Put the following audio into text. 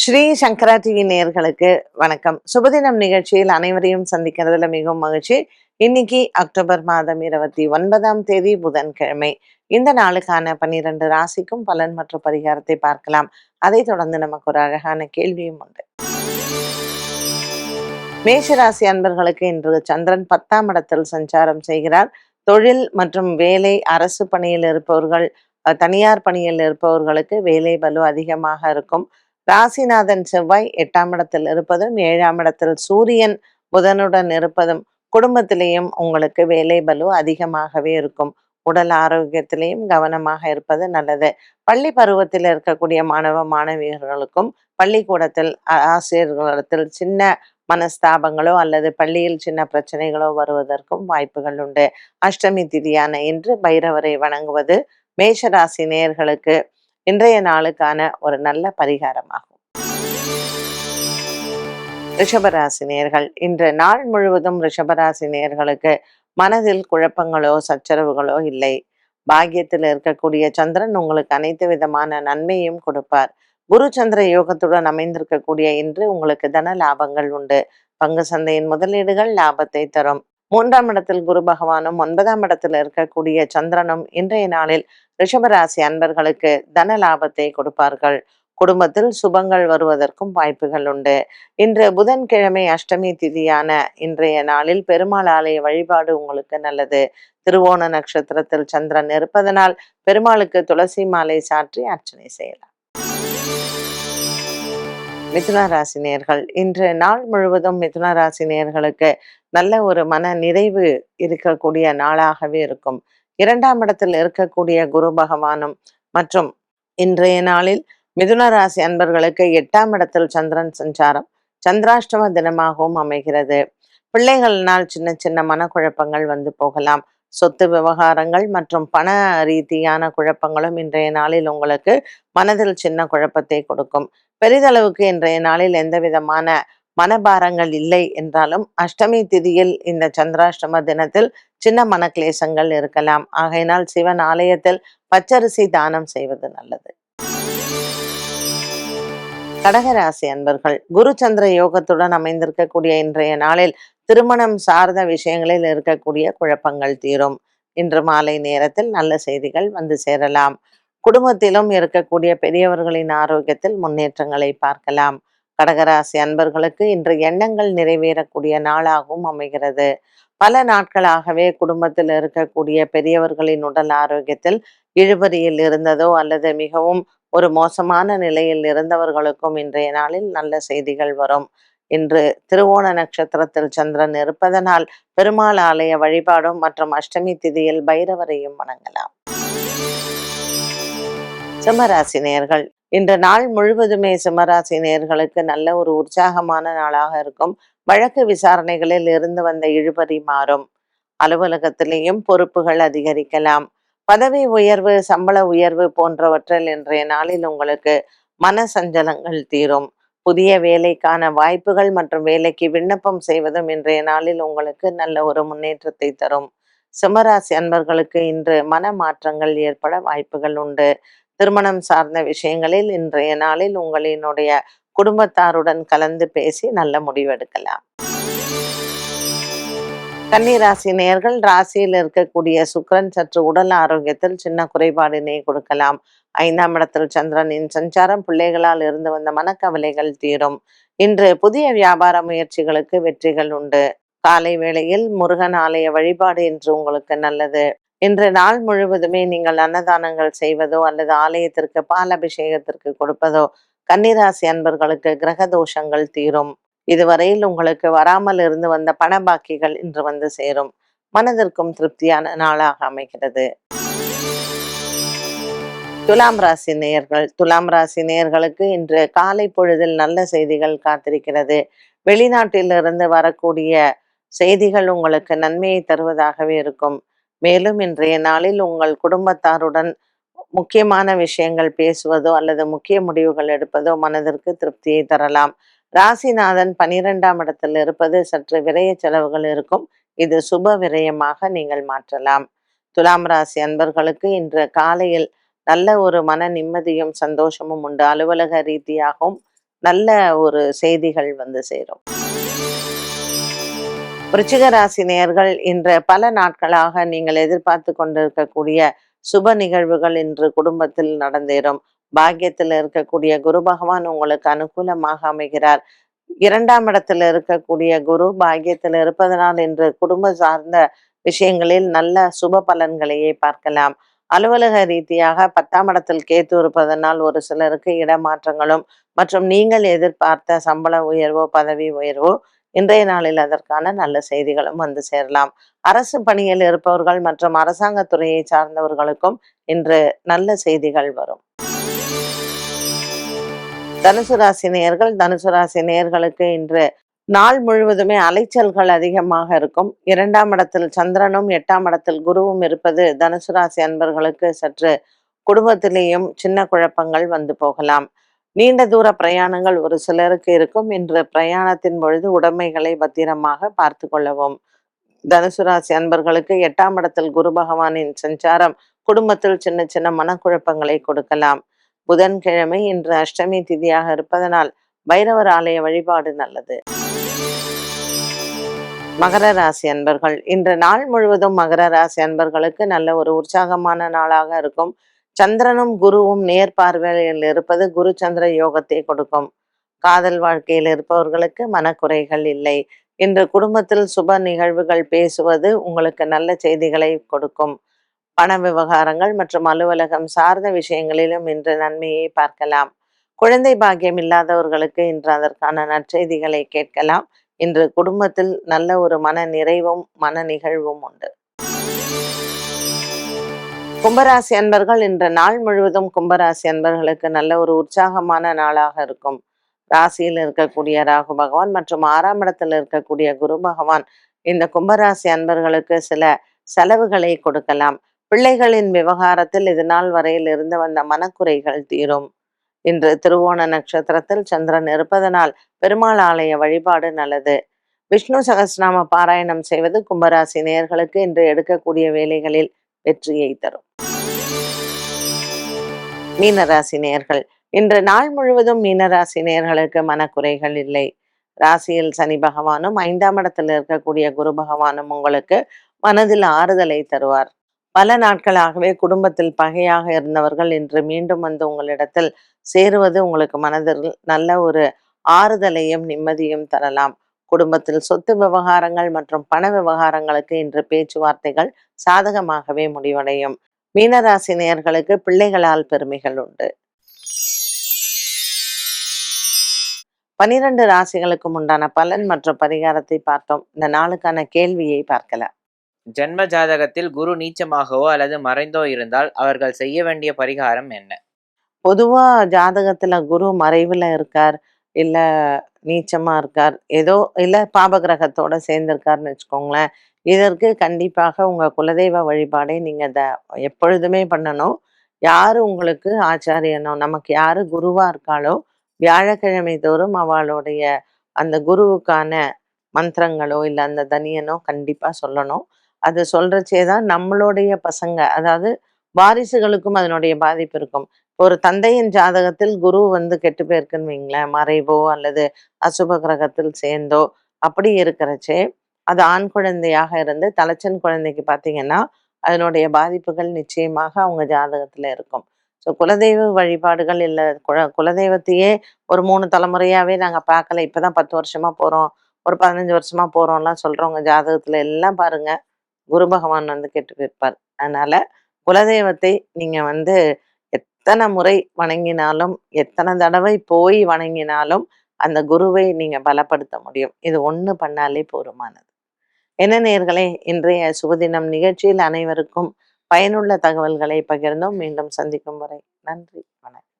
ஸ்ரீ சங்கரா TV நேயர்களுக்கு வணக்கம். சுபதினம் நிகழ்ச்சியில் அனைவரையும் சந்திக்கிறதுல மிகவும் மகிழ்ச்சி. இன்னைக்கு அக்டோபர் மாதம் இருபத்தி ஒன்பதாம் தேதி புதன்கிழமை. இந்த நாளுக்கான பன்னிரண்டு ராசிக்கும் பலன் மற்றும் பரிகாரத்தை பார்க்கலாம். அதை தொடர்ந்து நமக்கு ஒரு அழகான கேள்வியும் உண்டு. மேஷராசி அன்பர்களுக்கு இன்று சந்திரன் பத்தாம் இடத்தில் சஞ்சாரம் செய்கிறார். தொழில் மற்றும் வேலை அரசு பணியில் இருப்பவர்கள் தனியார் பணியில் இருப்பவர்களுக்கு வேலை பலு அதிகமாக இருக்கும். ராசிநாதன் செவ்வாய் எட்டாம் இடத்தில் இருப்பதும் ஏழாம் இடத்தில் சூரியன் புதனுடன் இருப்பதும் குடும்பத்திலேயும் உங்களுக்கு வேலை பலு அதிகமாகவே இருக்கும். உடல் ஆரோக்கியத்திலையும் கவனமாக இருப்பது நல்லது. பள்ளி பருவத்தில் இருக்கக்கூடிய மாணவ மாணவியர்களுக்கும் பள்ளிக்கூடத்தில் ஆசிரியர்களிடத்தில் சின்ன மனஸ்தாபங்களோ அல்லது பள்ளியில் சின்ன பிரச்சனைகளோ வருவதற்கும் வாய்ப்புகள் உண்டு. அஷ்டமி திதியான இன்று பைரவரை வணங்குவது மேஷராசி நேர்களுக்கு இன்றைய நாளுக்கான ஒரு நல்ல பரிகாரமாகும். ரிஷபராசி நேர்கள் இன்று நாள் முழுவதும் ரிஷபராசி நேர்களுக்கு மனதில் குழப்பங்களோ சச்சரவுகளோ இல்லை. பாக்கியத்தில் இருக்கக்கூடிய சந்திரன் உங்களுக்கு அனைத்து விதமான நன்மையும் கொடுப்பார். குரு சந்திர யோகத்துடன் அமைந்திருக்கக்கூடிய இன்று உங்களுக்கு தன லாபங்கள் உண்டு. பங்கு சந்தையின் முதலீடுகள் லாபத்தை தரும். மூன்றாம் இடத்தில் குரு பகவானும் ஒன்பதாம் இடத்தில் இருக்கக்கூடிய சந்திரனும் இன்றைய நாளில் ரிஷபராசி அன்பர்களுக்கு தன லாபத்தை கொடுப்பார்கள். குடும்பத்தில் சுபங்கள் வருவதற்கும் வாய்ப்புகள் உண்டு. இன்று புதன்கிழமை அஷ்டமி திதியான இன்றைய நாளில் பெருமாள் ஆலய வழிபாடு உங்களுக்கு நல்லது. திருவோண நட்சத்திரத்தில் சந்திரன் இருப்பதனால் பெருமாளுக்கு துளசி மாலை சாற்றி அர்ச்சனை செய்யலாம். மிதுன ராசி நேர்கள். இன்று நாள் முழுவதும் மிதுன ராசி நேர்களுக்கு நல்ல ஒரு மன நிறைவு இருக்கக்கூடிய நாளாகவே இருக்கும். இரண்டாம் இடத்தில் இருக்கக்கூடிய குரு பகவானும் மற்றும் இன்றைய நாளில் மிதுன ராசி அன்பர்களுக்கு எட்டாம் இடத்தில் சந்திரன் சஞ்சாரம் சந்திராஷ்டம தினமாகவும் அமைகிறது. பிள்ளைகள்னால் சின்ன சின்ன மனக்குழப்பங்கள் வந்து போகலாம். சொத்து விவகாரங்கள் மற்றும் பண ரீதியான குழப்பங்களும் இன்றைய நாளில் உங்களுக்கு மனதில் சின்ன குழப்பத்தை கொடுக்கும். பெரிதளவுக்கு இன்றைய நாளில் எந்த விதமான மனபாரங்கள் இல்லை என்றாலும் அஷ்டமி திதியில் இந்த சந்திராஷ்டம தினத்தில் சின்ன மனக்லேசங்கள் இருக்கலாம். ஆகையினால் சிவன் ஆலயத்தில் பச்சரிசி தானம் செய்வது நல்லது. கடகராசி அன்பர்கள் குரு சந்திர யோகத்துடன் அமைந்திருக்கக்கூடிய இன்றைய நாளில் திருமணம் சார்ந்த விஷயங்களில் இருக்கக்கூடிய குழப்பங்கள் தீரும். இன்று மாலை நேரத்தில் நல்ல செய்திகள் வந்து சேரலாம். குடும்பத்திலும் இருக்கக்கூடிய பெரியவர்களின் ஆரோக்கியத்தில் முன்னேற்றங்களை பார்க்கலாம். கடகராசி அன்பர்களுக்கு இன்று எண்ணங்கள் நிறைவேறக்கூடிய நாளாகவும் அமைகிறது. பல நாட்களாகவே குடும்பத்தில் இருக்கக்கூடிய பெரியவர்களின் உடல் ஆரோக்கியத்தில் இழுபறியில் இருந்ததோ அல்லது மிகவும் ஒரு மோசமான நிலையில் இருந்தவர்களுக்கும் இன்றைய நாளில் நல்ல செய்திகள் வரும். இன்று திருவோண நட்சத்திரத்தில் சந்திரன் இருப்பதனால் பெருமாள் ஆலய வழிபாடும் மற்றும் அஷ்டமி திதியில் பைரவரையும் வணங்கலாம். சிம்மராசி நேர்கள் இன்று நாள் முழுவதுமே சிம்மராசி நேர்களுக்கு நல்ல ஒரு உற்சாகமான நாளாக இருக்கும். வழக்கு விசாரணைகளில் இருந்து வந்த இழுபறி மாறும். அலுவலகத்திலேயும் பொறுப்புகள் அதிகரிக்கலாம். பதவி உயர்வு சம்பள உயர்வு போன்றவற்றில் இன்றைய நாளில் உங்களுக்கு மன சஞ்சலங்கள் தீரும். புதிய வேலைக்கான வாய்ப்புகள் மற்றும் வேலைக்கு விண்ணப்பம் செய்வதும் இன்றைய நாளில் உங்களுக்கு நல்ல ஒரு முன்னேற்றத்தை தரும். சிம்மராசி அன்பர்களுக்கு இன்று மன மாற்றங்கள் ஏற்பட வாய்ப்புகள் உண்டு. திருமணம் சார்ந்த விஷயங்களில் இன்றைய நாளில் உங்களினுடைய குடும்பத்தாருடன் கலந்து பேசி நல்ல முடிவெடுக்கலாம். கன்னிராசி நேர்கள் ராசியில் இருக்கக்கூடிய சுக்கிரன் சற்று உடல் ஆரோக்கியத்தில் சின்ன குறைபாடினை கொடுக்கலாம். ஐந்தாம் இடத்தில் சந்திரனின் சஞ்சாரம் பிள்ளைகளால் இருந்து வந்த மனக்கவலைகள் தீரும். இன்று புதிய வியாபார முயற்சிகளுக்கு வெற்றிகள் உண்டு. காலை வேளையில் முருகன் ஆலய வழிபாடு இன்று உங்களுக்கு நல்லது. இன்று நாள் முழுவதுமே நீங்கள் அன்னதானங்கள் செய்வதோ அல்லது ஆலயத்திற்கு பால் அபிஷேகத்திற்கு கொடுப்பதோ கன்னிராசி அன்பர்களுக்கு கிரக தோஷங்கள் தீரும். இதுவரையில் உங்களுக்கு வராமல் இருந்து வந்த பண பாக்கிகள் இன்று வந்து சேரும். மனதிற்கும் திருப்தியான நாளாக அமைகிறது. துலாம் ராசி நேயர்கள் துலாம் ராசி நேயர்களுக்கு இன்று காலை பொழுதில் நல்ல செய்திகள் காத்திருக்கிறது. வெளிநாட்டிலிருந்து வரக்கூடிய செய்திகள் உங்களுக்கு நன்மையை தருவதாகவே இருக்கும். மேலும் இன்றைய நாளில் உங்கள் குடும்பத்தாருடன் முக்கியமான விஷயங்கள் பேசுவதோ அல்லது முக்கிய முடிவுகள் எடுப்பதோ மனதிற்கு திருப்தியை தரலாம். ராசிநாதன் பனிரெண்டாம் இடத்தில் இருப்பது சற்று விரய செலவுகள் இருக்கும். இது சுப விரயமாக நீங்கள் மாற்றலாம். துலாம் ராசி அன்பர்களுக்கு இன்று காலையில் நல்ல ஒரு மன நிம்மதியும் சந்தோஷமும் உண்டு. அலுவலக ரீதியாகவும் நல்ல ஒரு செய்திகள் வந்து சேரும். விருச்சிக ராசி இன்று பல நாட்களாக நீங்கள் எதிர்பார்த்து கொண்டிருக்கக்கூடிய சுப நிகழ்வுகள் இன்று குடும்பத்தில் நடந்தேறும். பாக்கியத்தில் இருக்கக்கூடிய குரு பகவான் உங்களுக்கு அனுகூலமாக அமைகிறார். இரண்டாம் இடத்துல இருக்கக்கூடிய குரு பாக்கியத்தில் இருப்பதனால் இன்று குடும்ப சார்ந்த விஷயங்களில் நல்ல சுப பலன்களையே பார்க்கலாம். அலுவலக ரீதியாக பத்தாம் இடத்தில் கேத்து இருப்பதனால் ஒரு சிலருக்கு இடமாற்றங்களும் மற்றும் நீங்கள் எதிர்பார்த்த சம்பள உயர்வோ பதவி உயர்வோ இன்றைய நாளில் அதற்கான நல்ல செய்திகளும் வந்து சேரலாம். அரசு பணியில் இருப்பவர்கள் மற்றும் அரசாங்க துறையை சார்ந்தவர்களுக்கும் இன்று நல்ல செய்திகள் வரும். தனுசு ராசி நேயர்கள் தனுசு ராசி நேயர்களுக்கு இன்று நாள் முழுவதுமே அலைச்சல்கள் அதிகமாக இருக்கும். இரண்டாம் இடத்தில் சந்திரனும் எட்டாம் இடத்தில் குருவும் இருப்பது தனுசு ராசி அன்பர்களுக்கு சற்று குடும்பத்திலேயும் சின்ன குழப்பங்கள் வந்து போகலாம். நீண்ட தூர பிரயாணங்கள் ஒரு சிலருக்கு இருக்கும். இன்று பிரயாணத்தின் பொழுது உடைமைகளை பத்திரமாக பார்த்து கொள்ளவும். தனுசு ராசி அன்பர்களுக்கு எட்டாம் இடத்தில் குரு பகவானின் சஞ்சாரம் குடும்பத்தில் சின்ன சின்ன மனக்குழப்பங்களை கொடுக்கலாம். புதன்கிழமை இன்று அஷ்டமி திதியாக இருப்பதனால் பைரவர் ஆலய வழிபாடு நல்லது. மகர ராசி அன்பர்கள் இன்று நாள் முழுவதும் மகர ராசி அன்பர்களுக்கு நல்ல ஒரு உற்சாகமான நாளாக இருக்கும். சந்திரனும் குருவும் நேர் பார்வையில் இருப்பது குரு சந்திர யோகத்தை கொடுக்கும். காதல் வாழ்க்கையில் இருப்பவர்களுக்கு மனக்குறைகள் இல்லை. இன்று குடும்பத்தில் சுப நிகழ்வுகள் பேசுவது உங்களுக்கு நல்ல செய்திகளை கொடுக்கும். பண விவகாரங்கள் மற்றும் அலுவலகம் சார்ந்த விஷயங்களிலும் இன்று நன்மையை பார்க்கலாம். குழந்தை பாக்கியம் இல்லாதவர்களுக்கு இன்று அதற்கான நற்செய்திகளை கேட்கலாம். இன்று குடும்பத்தில் நல்ல ஒரு மன நிறைவும் மன நிகழ்வும் உண்டு. கும்பராசி அன்பர்கள் இன்று நாள் முழுவதும் கும்பராசி அன்பர்களுக்கு நல்ல ஒரு உற்சாகமான நாளாக இருக்கும். ராசியில் இருக்கக்கூடிய ராகு பகவான் மற்றும் ஆறாம் இடத்தில் இருக்கக்கூடிய குரு பகவான் இந்த கும்பராசி அன்பர்களுக்கு சில செலவுகளை கொடுக்கலாம். பிள்ளைகளின் விவகாரத்தில் இது நாள் வரையில் இருந்து வந்த மனக்குறைகள் தீரும். இன்று திருவோண நட்சத்திரத்தில் சந்திரன் இருப்பதனால் பெருமாள் ஆலய வழிபாடு நல்லது. விஷ்ணு சகசிரநாம பாராயணம் செய்வது கும்பராசி நேயர்களுக்கு இன்று எடுக்கக்கூடிய வேலைகளில் வெற்றியை தரும். மீனராசி நேர்கள் இன்று நாள் முழுவதும் மீனராசி நேர்களுக்கு மனக்குறைகள் இல்லை. ராசியில் சனி பகவானும் ஐந்தாம் இடத்தில் இருக்கக்கூடிய குரு பகவானும் உங்களுக்கு மனதில் ஆறுதலை தருவார். பல நாட்களாகவே குடும்பத்தில் பகையாக இருந்தவர்கள் இன்று மீண்டும் வந்து உங்களிடத்தில் சேருவது உங்களுக்கு மனதில் நல்ல ஒரு ஆறுதலையும் நிம்மதியும் தரலாம். குடும்பத்தில் சொத்து விவகாரங்கள் மற்றும் பண விவகாரங்களுக்கு இன்று பேச்சுவார்த்தைகள் சாதகமாகவே முடிவடையும். மீனராசி நேயர்களுக்கு பிள்ளைகளால் பெருமைகள் உண்டு. பனிரெண்டு ராசிகளுக்கும் உண்டான பலன் மற்றும் பரிகாரத்தை பார்த்தோம். இந்த நாளுக்கான கேள்வியை பார்க்கலாம். ஜென்ம ஜாதகத்தில் குரு நீச்சமாகவோ அல்லது மறைந்தோ இருந்தால் அவர்கள் செய்ய வேண்டிய பரிகாரம் என்ன? பொதுவா ஜாதகத்துல குரு மறைவுல இருக்கார் இல்ல நீச்சமா இருக்கார் ஏதோ இல்ல பாபகிரகத்தோட சேர்ந்திருக்காருன்னு வச்சுக்கோங்களேன். இதற்கு கண்டிப்பாக உங்கள் குலதெய்வ வழிபாடை நீங்கள் த எப்பொழுதுமே பண்ணணும். யார் உங்களுக்கு ஆச்சாரியனோ நமக்கு யார் குருவாக இருக்காளோ வியாழக்கிழமை தோறும் அவளுடைய அந்த குருவுக்கான மந்திரங்களோ இல்லை அந்த தனியனோ கண்டிப்பாக சொல்லணும். அது சொல்றச்சே தான் நம்மளுடைய பசங்க அதாவது வாரிசுகளுக்கும் அதனுடைய பாதிப்பு இருக்கும். ஒரு தந்தையின் ஜாதகத்தில் குரு வந்து கெட்டு போயிருக்குன்னு வைங்களேன் மறைவோ அல்லது அசுப கிரகத்தில் சேர்ந்தோ அப்படி இருக்கிறச்சே அது ஆண் குழந்தையாக இருந்து தலைச்சன் குழந்தைக்கு பார்த்தீங்கன்னா அதனுடைய பாதிப்புகள் நிச்சயமாக அவங்க ஜாதகத்தில் இருக்கும். ஸோ குலதெய்வ வழிபாடுகள் இல்லை குல குலதெய்வத்தையே ஒரு மூணு தலைமுறையாகவே நாங்கள் பார்க்கல இப்போ தான் பத்து வருஷமாக போகிறோம் ஒரு பதினஞ்சு வருஷமாக போகிறோம்லாம் சொல்கிறவங்க ஜாதகத்தில் எல்லாம் பாருங்க. குரு பகவான் வந்து கெட்டு போயிருப்பார் அதனால் குலதெய்வத்தை நீங்கள் வந்து எத்தனை முறை வணங்கினாலும் எத்தனை தடவை போய் வணங்கினாலும் அந்த குருவை நீங்கள் பலப்படுத்த முடியும். இது ஒன்று பண்ணாலே போதுமானது. என்ன நேர்களே இன்றைய சுபதினம் நிகழ்ச்சியில் அனைவருக்கும் பயனுள்ள தகவல்களை பகிர்ந்தோம். மீண்டும் சந்திக்கும் வரை நன்றி வணக்கம்.